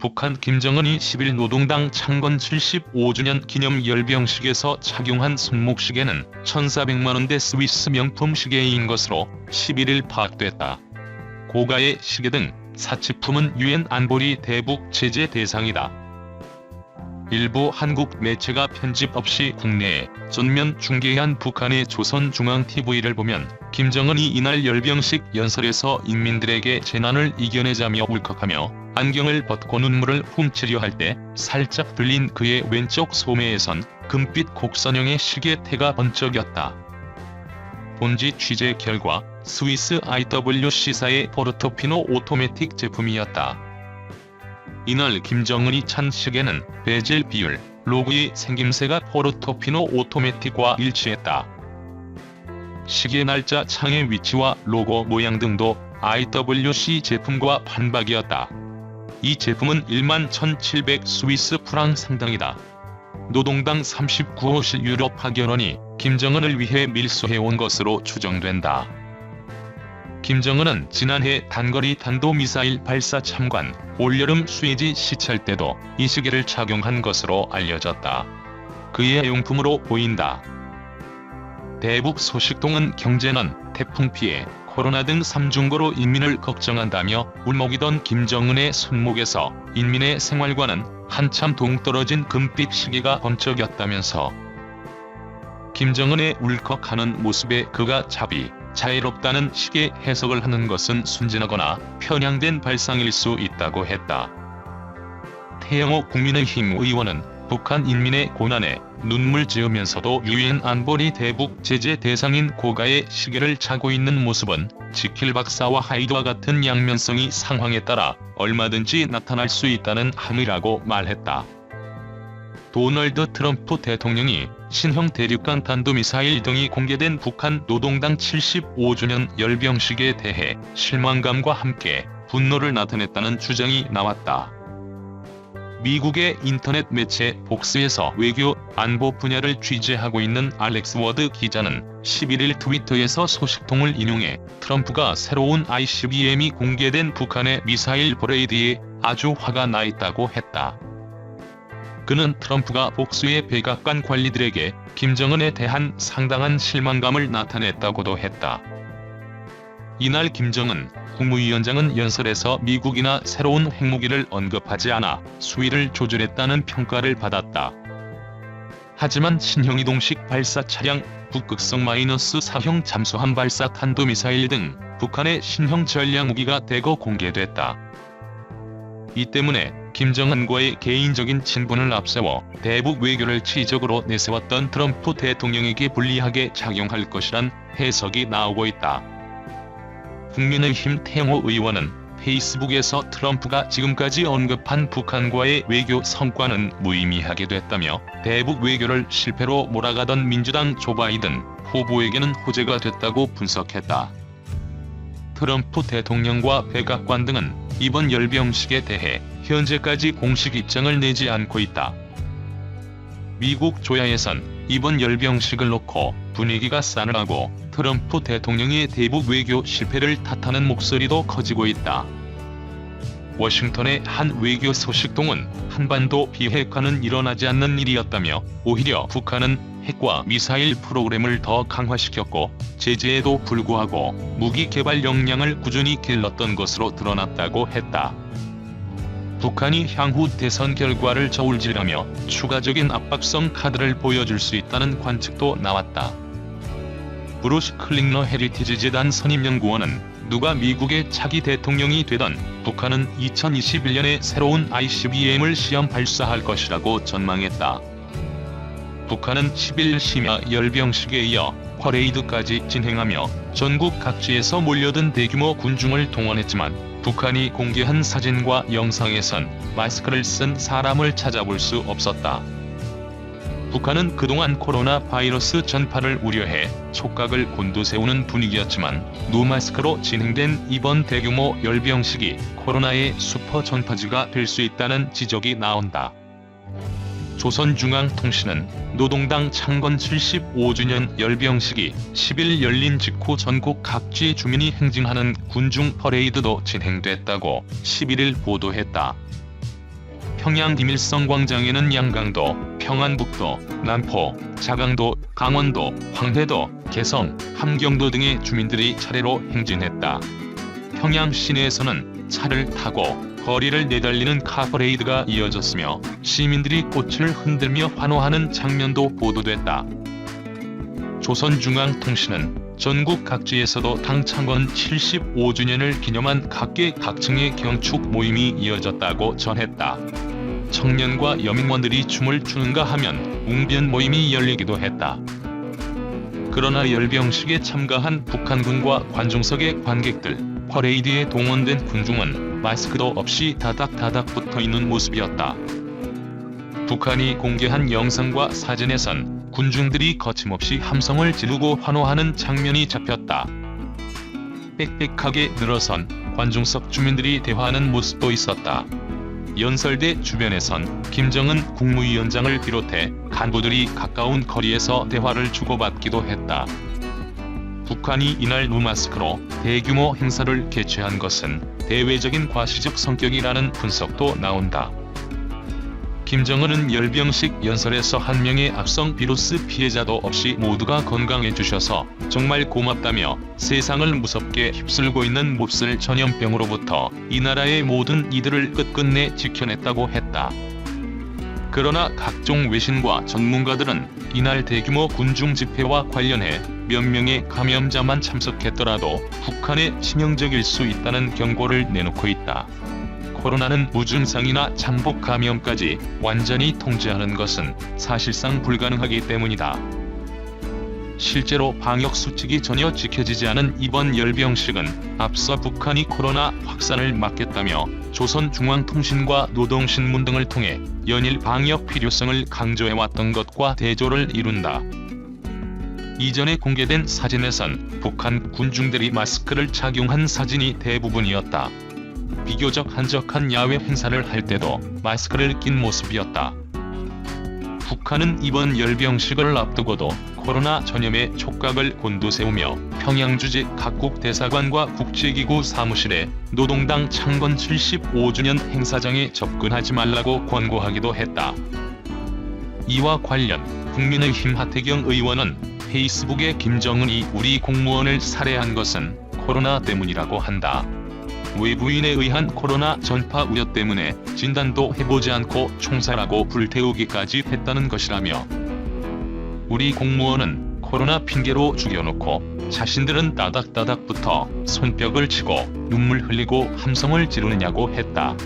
북한 김정은이 10일 노동당 창건 75주년 기념 열병식에서 착용한 손목시계는 1,400만원대 스위스 명품 시계인 것으로 11일 파악됐다. 고가의 시계 등 사치품은 유엔 안보리 대북 제재 대상이다. 일부 한국 매체가 편집 없이 국내에 전면 중계한 북한의 조선중앙TV를 보면 김정은이 이날 열병식 연설에서 인민들에게 재난을 이겨내자며 울컥하며 안경을 벗고 눈물을 훔치려 할 때 살짝 들린 그의 왼쪽 소매에선 금빛 곡선형의 시계태가 번쩍였다. 본지 취재 결과 스위스 IWC사의 포르토피노 오토매틱 제품이었다. 이날 김정은이 찬 시계는 베젤 비율, 로고의 생김새가 포르토피노 오토매틱과 일치했다. 시계 날짜 창의 위치와 로고 모양 등도 IWC 제품과 반박이었다. 이 제품은 1만 1,700 스위스 프랑 상당이다. 노동당 39호실 유럽 파견원이 김정은을 위해 밀수해온 것으로 추정된다. 김정은은 지난해 단거리 탄도미사일 발사 참관, 올여름 수해지 시찰 때도 이 시계를 착용한 것으로 알려졌다. 그의 용품으로 보인다. 대북 소식통은 경제난, 태풍 피해, 코로나 등 삼중고로 인민을 걱정한다며 울먹이던 김정은의 손목에서 인민의 생활과는 한참 동떨어진 금빛 시계가 번쩍였다면서 김정은의 울컥하는 모습에 그가 자비, 자애롭다는 식의 해석을 하는 것은 순진하거나 편향된 발상일 수 있다고 했다. 태영호 국민의힘 의원은 북한 인민의 고난에 눈물 지으면서도 유엔 안보리 대북 제재 대상인 고가의 시계를 차고 있는 모습은 지킬 박사와 하이드와 같은 양면성이 상황에 따라 얼마든지 나타날 수 있다는 함의라고 말했다. 도널드 트럼프 대통령이 신형 대륙간 탄도미사일 등이 공개된 북한 노동당 75주년 열병식에 대해 실망감과 함께 분노를 나타냈다는 주장이 나왔다. 미국의 인터넷 매체 복스에서 외교, 안보 분야를 취재하고 있는 알렉스 워드 기자는 11일 트위터에서 소식통을 인용해 트럼프가 새로운 ICBM이 공개된 북한의 미사일 버레이드에 아주 화가 나 있다고 했다. 그는 트럼프가 복수의 백악관 관리들에게 김정은에 대한 상당한 실망감을 나타냈다고도 했다. 이날 김정은 국무위원장은 연설에서 미국이나 새로운 핵무기를 언급하지 않아 수위를 조절했다는 평가를 받았다. 하지만 신형 이동식 발사 차량, 북극성 마이너스 사형 잠수함 발사 탄도미사일 등 북한의 신형 전략 무기가 대거 공개됐다. 이 때문에 김정은과의 개인적인 친분을 앞세워 대북 외교를 지적으로 내세웠던 트럼프 대통령에게 불리하게 작용할 것이란 해석이 나오고 있다. 국민의힘 태영호 의원은 페이스북에서 트럼프가 지금까지 언급한 북한과의 외교 성과는 무의미하게 됐다며 대북 외교를 실패로 몰아가던 민주당 조 바이든 후보에게는 호재가 됐다고 분석했다. 트럼프 대통령과 백악관 등은 이번 열병식에 대해 현재까지 공식 입장을 내지 않고 있다. 미국 조야에선 이번 열병식을 놓고 분위기가 싸늘하고 트럼프 대통령의 대북 외교 실패를 탓하는 목소리도 커지고 있다. 워싱턴의 한 외교 소식통은 한반도 비핵화는 일어나지 않는 일이었다며 오히려 북한은 핵과 미사일 프로그램을 더 강화시켰고 제재에도 불구하고 무기 개발 역량을 꾸준히 길렀던 것으로 드러났다고 했다. 북한이 향후 대선 결과를 저울질하며 추가적인 압박성 카드를 보여줄 수 있다는 관측도 나왔다. 브루스 클링러 헤리티지 재단 선임연구원은 누가 미국의 차기 대통령이 되던 북한은 2021년에 새로운 ICBM을 시험 발사할 것이라고 전망했다. 북한은 10일 심야 열병식에 이어 퍼레이드까지 진행하며 전국 각지에서 몰려든 대규모 군중을 동원했지만 북한이 공개한 사진과 영상에선 마스크를 쓴 사람을 찾아볼 수 없었다. 북한은 그동안 코로나 바이러스 전파를 우려해 촉각을 곤두세우는 분위기였지만 노마스크로 진행된 이번 대규모 열병식이 코로나의 슈퍼 전파지가 될 수 있다는 지적이 나온다. 조선중앙통신은 노동당 창건 75주년 열병식이 10일 열린 직후 전국 각지 주민이 행진하는 군중 퍼레이드도 진행됐다고 11일 보도했다. 평양 김일성 광장에는 양강도, 평안북도, 남포, 자강도, 강원도, 황해도, 개성, 함경도 등의 주민들이 차례로 행진했다. 평양 시내에서는 차를 타고 거리를 내달리는 카퍼레이드가 이어졌으며 시민들이 꽃을 흔들며 환호하는 장면도 보도됐다. 조선중앙통신은 전국 각지에서도 당 창건 75주년을 기념한 각계 각층의 경축 모임이 이어졌다고 전했다. 청년과 여민원들이 춤을 추는가 하면 웅변 모임이 열리기도 했다. 그러나 열병식에 참가한 북한군과 관중석의 관객들, 퍼레이드에 동원된 군중은 마스크도 없이 다닥다닥 붙어 있는 모습이었다. 북한이 공개한 영상과 사진에선 군중들이 거침없이 함성을 지르고 환호하는 장면이 잡혔다. 빽빽하게 늘어선 관중석 주민들이 대화하는 모습도 있었다. 연설대 주변에선 김정은 국무위원장을 비롯해 간부들이 가까운 거리에서 대화를 주고받기도 했다. 북한이 이날 무마스크로 대규모 행사를 개최한 것은 대외적인 과시적 성격이라는 분석도 나온다. 김정은은 열병식 연설에서 한 명의 악성 비루스 피해자도 없이 모두가 건강해주셔서 정말 고맙다며 세상을 무섭게 휩쓸고 있는 몹쓸 전염병으로부터 이 나라의 모든 이들을 끝끝내 지켜냈다고 했다. 그러나 각종 외신과 전문가들은 이날 대규모 군중 집회와 관련해 몇 명의 감염자만 참석했더라도 북한에 치명적일 수 있다는 경고를 내놓고 있다. 코로나는 무증상이나 잠복 감염까지 완전히 통제하는 것은 사실상 불가능하기 때문이다. 실제로 방역 수칙이 전혀 지켜지지 않은 이번 열병식은 앞서 북한이 코로나 확산을 막겠다며 조선중앙통신과 노동신문 등을 통해 연일 방역 필요성을 강조해왔던 것과 대조를 이룬다. 이전에 공개된 사진에선 북한 군중들이 마스크를 착용한 사진이 대부분이었다. 비교적 한적한 야외 행사를 할 때도 마스크를 낀 모습이었다. 북한은 이번 열병식을 앞두고도 코로나 전염의 촉각을 곤두세우며 평양 주재 각국 대사관과 국제기구 사무실에 노동당 창건 75주년 행사장에 접근하지 말라고 권고하기도 했다. 이와 관련 국민의힘 하태경 의원은 페이스북에 김정은이 우리 공무원을 살해한 것은 코로나 때문이라고 한다. 외부인에 의한 코로나 전파 우려 때문에 진단도 해보지 않고 총살하고 불태우기까지 했다는 것이라며 우리 공무원은 코로나 핑계로 죽여놓고 자신들은 따닥따닥부터 손뼉을 치고 눈물 흘리고 함성을 지르느냐고 했다.